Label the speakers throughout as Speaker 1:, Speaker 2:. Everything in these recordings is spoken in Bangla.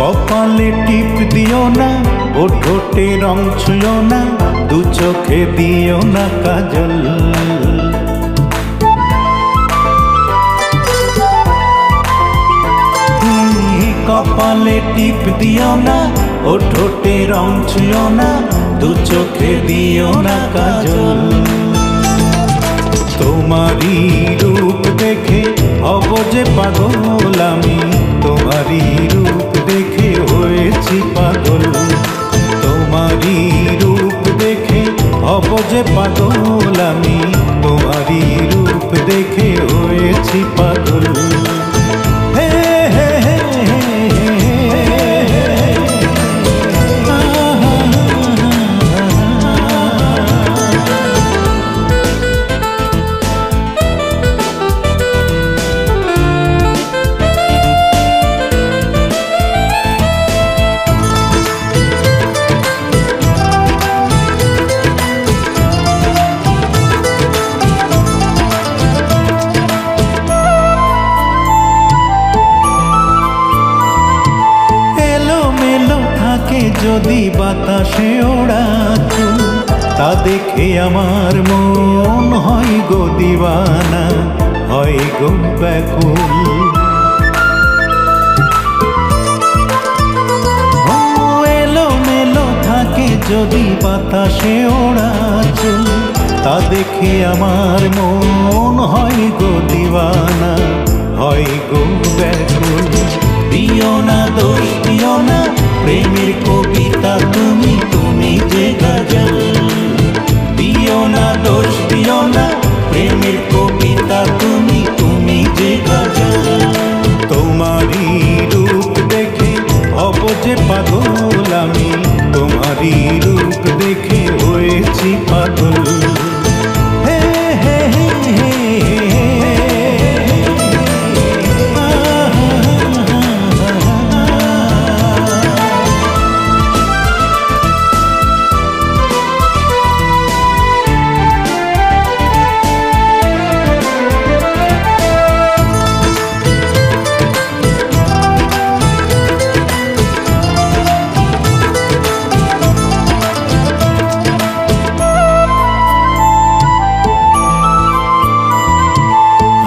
Speaker 1: কপালে টিপ দিও না ও ঠোঁটে রং ছুঁয়ো না, দু চোখে দিও না কাজল। কপালে টিপ দিও না ও ঠোঁটে রং ছুঁয়ো না, দু চোখে দিও না কাজল। তোমারই রূপ দেখে হব যে পাগল আমি, তোমারই রূপ পাগল যদি বাতাসে ওড়াতো, তা দেখে আমার মন হয় গো দিওয়ানা, হয় গো ব্যাকুল। এলো মেলো থাকে যদি বাতাসে ওড়াতো, তা দেখে আমার মন হয় গো দিওয়ানা, হয় গো ব্যাকুল। দিও না দোষ দিও না প্রেমের কবিতা তুমি তুমি যে গজল দিও না দোষ, দিও না, প্রেমের কবিতা তুমি তুমি যে গজল তোমারই রূপ দেখে যে পাগল আমি। তোমারই রূপ দেখে হয়েছি পাগল। হে হে হে হে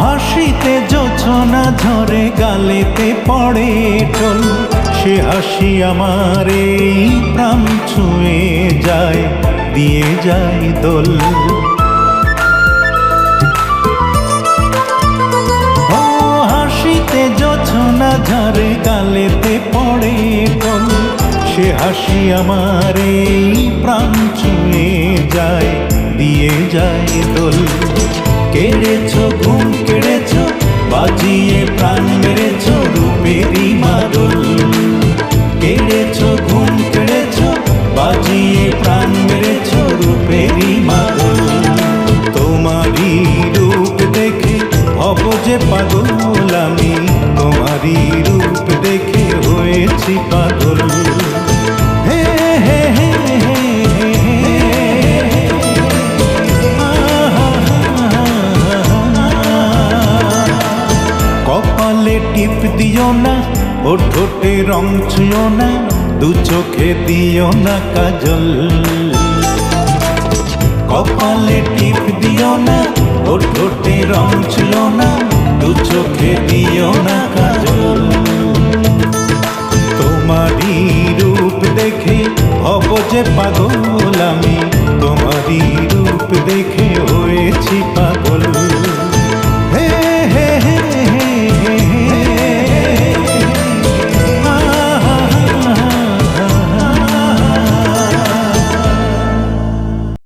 Speaker 1: হাসিতে জোছনা ঝরে, গালেতে পড়ে টোল সে হাসি আমার এই প্রাণ ছুঁয়ে যায়, দিয়ে যায় দোল। হাসিতে জোছনা ঝরে, গালেতে পড়ে টোল সে হাসি আমার এই প্রাণ ছুঁয়ে যায়, দিয়ে যায় দোল। কেড়েছ পাগল হে হে কপালে টিপ দিও না ও ঠোঁটে রং ছুঁয়ো না, দু চোখে দিও না কাজল। কপালে টিপ দিও না ও ঠোঁটে রং ছুঁয়ো না, দু চোখে দিও না কাজল। হলামি তোমারই রূপ দেখে হয়েছি পা